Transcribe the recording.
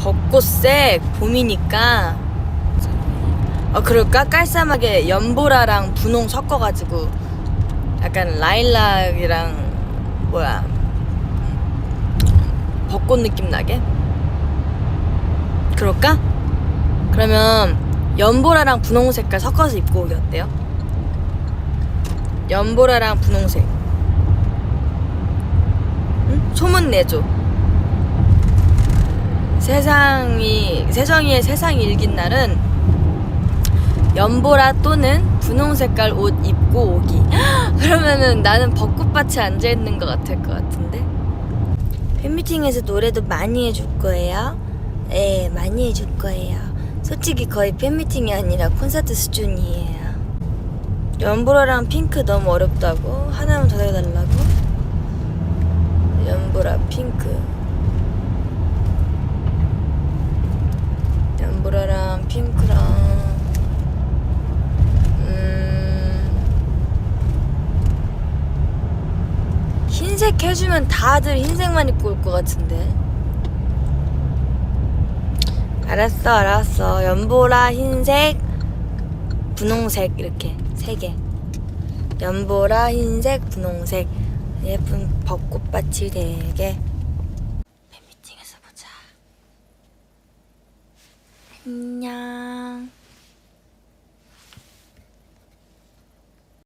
벚꽃색 봄이니까. 어 그럴까? 깔쌈하게 연보라랑 분홍 섞어가지고. 약간 라일락이랑 뭐야? 벚꽃 느낌 나게? 그럴까? 그러면 연보라랑 분홍 색깔 섞어서 입고 오기 어때요? 연보라랑 분홍색. 응? 소문 내줘 세상이 세정이의 세상이 일긴 날은 연보라 또는 분홍 색깔 옷 입고 오기 그러면은 나는 벚꽃밭에 앉아 있는 것 같을 것 같은데 팬미팅에서 노래도 많이 해줄 거예요? 네 많이 해줄 거예요 솔직히 거의 팬미팅이 아니라 콘서트 수준이에요 연보라랑 핑크 너무 어렵다고? 하나만 더 해달라고? 연보라 핑크 연보라랑 핑크랑 음 흰색 해주면 다들 흰색만 입고 올 것 같은데. 알았어 알았어. 연보라 흰색 분홍색 이렇게 세 개. 연보라 흰색 분홍색. 예쁜 벚꽃밭이 되게 안녕.